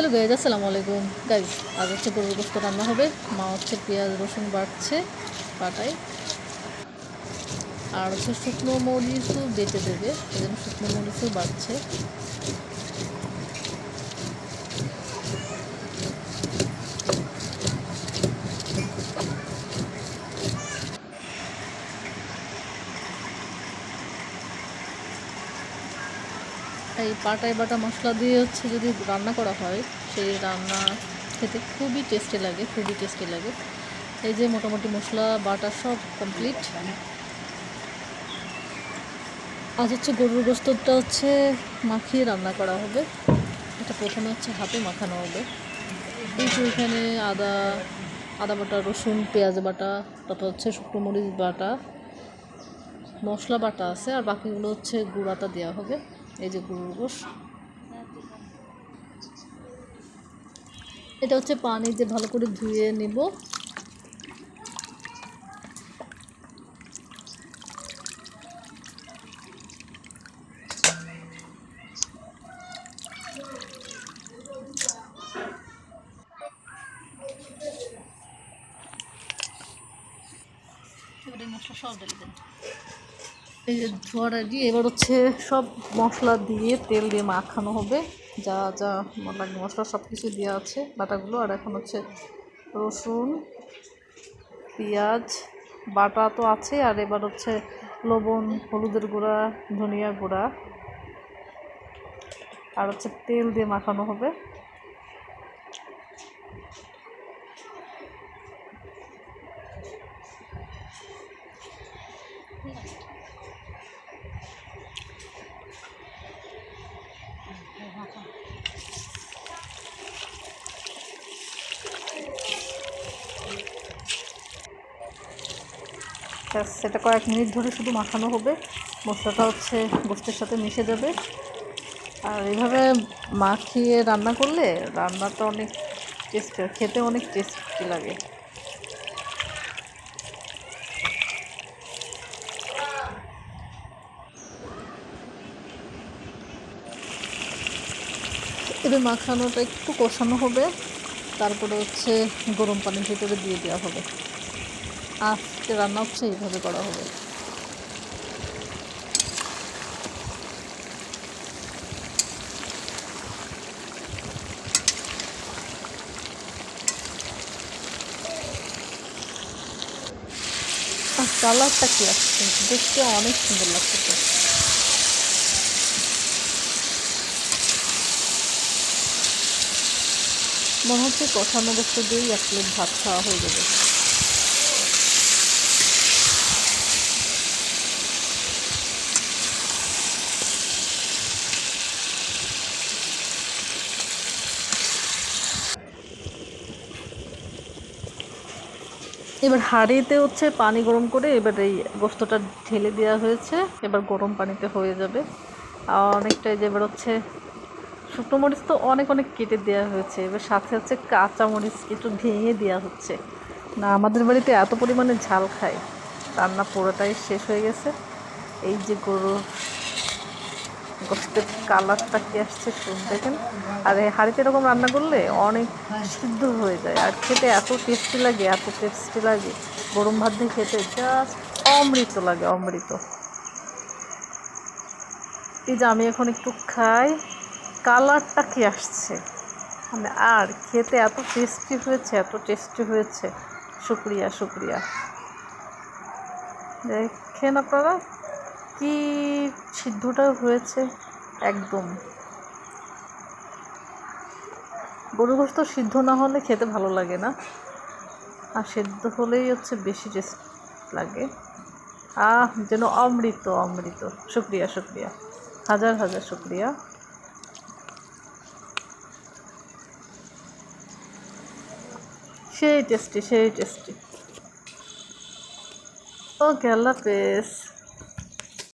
Hello guys আসসালামু আলাইকুম। Guys আজ হচ্ছে গরুর গোস্ত রান্না হবে। মা হচ্ছে পেঁয়াজ, রসুন বাড়ছে পাটায় আর হচ্ছে শুকনো মরিচও বেটে দেবে, এই জন্য শুকনো মরিচও বাড়ছে এই পাটায় বাটা মশলা দিয়ে হচ্ছে যদি রান্না করা হয়, সেই রান্না খেতে খুবই টেস্টি লাগে, খুবই টেস্টি লাগে। এই যে মোটামুটি মশলা, বাটা সব কমপ্লিট আজ হচ্ছে গরুর গোস্তটা হচ্ছে মাখিয়ে রান্না করা হবে। এটা প্রথমে হচ্ছে হাতে মাখানো হবে। এই এখানে আদা আদা বাটা, রসুন, পেঁয়াজ বাটা, তারপর হচ্ছে শুকনো মরিচ বাটা, মশলা বাটা আছে, আর বাকিগুলো হচ্ছে গুঁড়াটা দেওয়া হবে। এই যে গরুর গোশ এটা হচ্ছে পানি দিয়ে ভালো করে ধুয়ে নেব। মশলা সব দেন। এই যে ধোয়া রেডি এবার হচ্ছে সব মশলা দিয়ে তেল দিয়ে মাখানো হবে। যা যা লাগবে মশলা সব কিছু দেওয়া আছে। বাটাগুলো, আর এখন হচ্ছে রসুন, পেঁয়াজ, বাটা তো আছে, আর এবার হচ্ছে লবণ, হলুদের গুঁড়া, ধনিয়া গুঁড়া, আর হচ্ছে তেল দিয়ে মাখানো হবে। সেটা কয়েক মিনিট ধরে শুধু মাখানো হবে। মশলাটা হচ্ছে গোস্তের সাথে মিশে যাবে। আর এইভাবে মাখিয়ে রান্না করলে রান্নাটা অনেক টেস্ট খেতে অনেক টেস্টি লাগে। এবার মাখানোটা একটু কষানো হবে। তারপরে হচ্ছে গরম পানির ভিতরে দিয়ে দেওয়া হবে। আজকে রান্না হচ্ছে এইভাবে করা হবে। কালারটা কি আসছে? দেখতে অনেক সুন্দর লাগছে মনে হচ্ছে কষানো গোস্ত দিয়েই এক প্লেট ভাত খাওয়া হয়ে যাবে এবার হাঁড়িতে হচ্ছে পানি গরম করে এবার এই গোস্তটা ঢেলে দেওয়া হয়েছে। এবার গরম পানিতে হয়ে যাবে। আর অনেকটাই যে এবার হচ্ছে শুকনো মরিচ তো অনেক অনেক কেটে দেওয়া হয়েছে। এবার সাথে হচ্ছে কাঁচা মরিচ একটু ভেঙে দেওয়া হচ্ছে। না, আমাদের বাড়িতে এত পরিমাণে ঝাল খায়। রান্না পুরোটাই শেষ হয়ে গেছে। এই যে গরু গোস্তের কালারটা কি আসছে শুন দেখেন। আর হাঁড়িতে এরকম রান্না করলে অনেক সিদ্ধ হয়ে যায়। আর খেতে এত টেস্টি লাগে, এত টেস্টি লাগে। গরম ভাত দিয়ে খেতে জাস্ট অমৃত লাগে, অমৃত। এই যে আমি এখন একটু খাই, কালারটা কি আসছে? মানে আর খেতে এত টেস্টি হয়েছে, এত টেস্টি হয়েছে। শুক্রিয়া শুক্রিয়া। দেখেন আপনারা। কি সিদ্ধটা হয়েছে? একদম। গরু গোস্ত সিদ্ধ না হলে খেতে ভালো লাগে না। আর সেদ্ধ হলেই হচ্ছে বেশি টেস্ট লাগে। আহ, যেন অমৃত অমৃত। শুক্রিয়া শুক্রিয়া। হাজার হাজার শুক্রিয়া। সেই টেস্টি সেই টেস্টি ওকে, আল্লাহ হাফেজ।